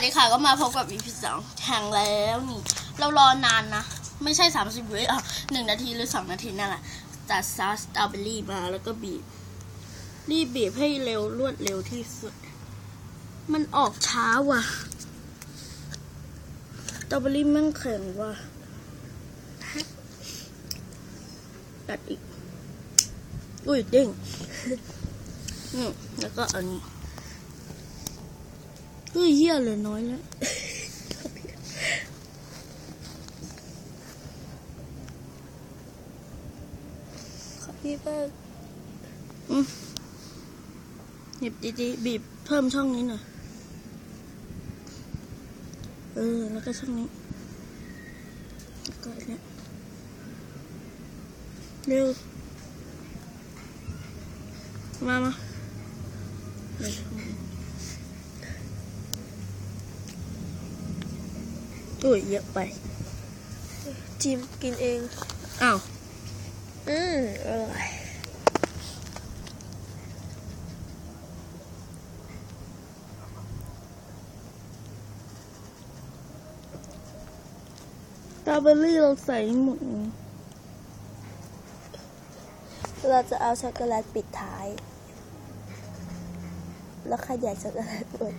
สวัสดีค่ะก็มาพบกับ EP สองแข่งแล้วนี่ เรารอนานนะ ไม่ใช่ 30วิอะหนึ่งนาทีหรือสองนาทีนั่นแหละตัดซอสสตรอเบอรี่มาแล้วก็บีบ รีบบีบให้เร็วรวดเร็วที่สุด มันออกช้าว่ะสตรอเบอรี่มันแข็งว่ะตัดอีก อุ้ยเด้งอืมแล้วก็อันนี้ เฮ้ยเหี้ยเหลยน้อยแล้วพี่เปิ้ลหยิบดีๆบีบเพิ่มช่องนี้หน่อย เออ แล้วก็ช่องนี้แล้วก็อันเนี้ยเร็ว มามาเดี๋ยวช่ องนี้อุ้ยเยอะไปจิมกินเอง อ้าว อืมอร่อยสตรอเบอรี่เราใส่หมด เราจะเอาช็อกโกแลตปิดท้าย แล้วขยายช็อกโกแลตหมด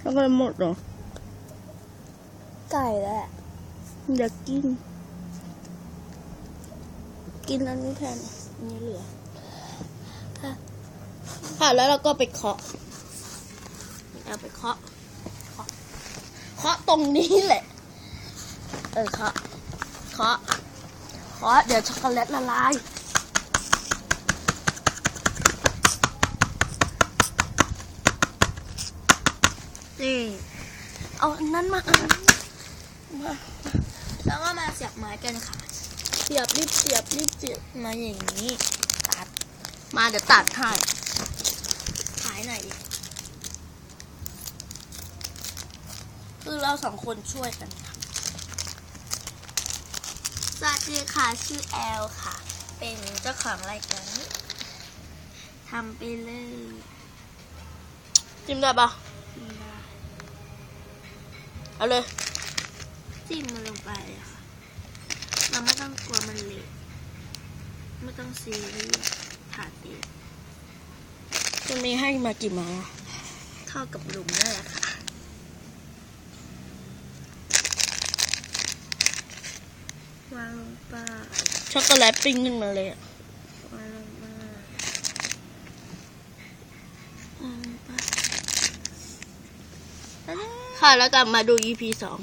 แล้วก็หมดเหรอ ไก่แหละอยากกิน กินอันนี้แทนอันนี้เหลือค่ะแล้วเราก็ไปเคาะเอาไปเคาะเคาะเคาะตรงนี้แหละ เออเคาะเคาะเคาะเดี๋ยวช็อกโกแลตละลายนี่เอาอันนั้นมาอัน แล้วก็มาเสียบไม้กันค่ะ เสียบรีบเสียบรีบเสียบมาอย่างนี้ ตัด มาเดี๋ยวตัดให้ขายหน่อยดิคือเราสองคนช่วยกันทสวัสดีค่ะชื่อแอลค่ะ เป็นเจ้าของรายการนี้ทำไปเลยจิ้มได้ปะเอาเลย จิ้มมันลงไปเลยค่ะ เราไม่ต้องกลัวมันเละไม่ต้องซีเรียสถาดเองจะมีให้มากี่ไม้อะเท่ากับหลุมนั่นแหละค่ะวางลงไปช็อกโกแลตปิ้งขึ้นมาเลยอะวางลงมาวางลงไปแล้วเนี่ยค่ะแล้วกลับมาดู EP สอง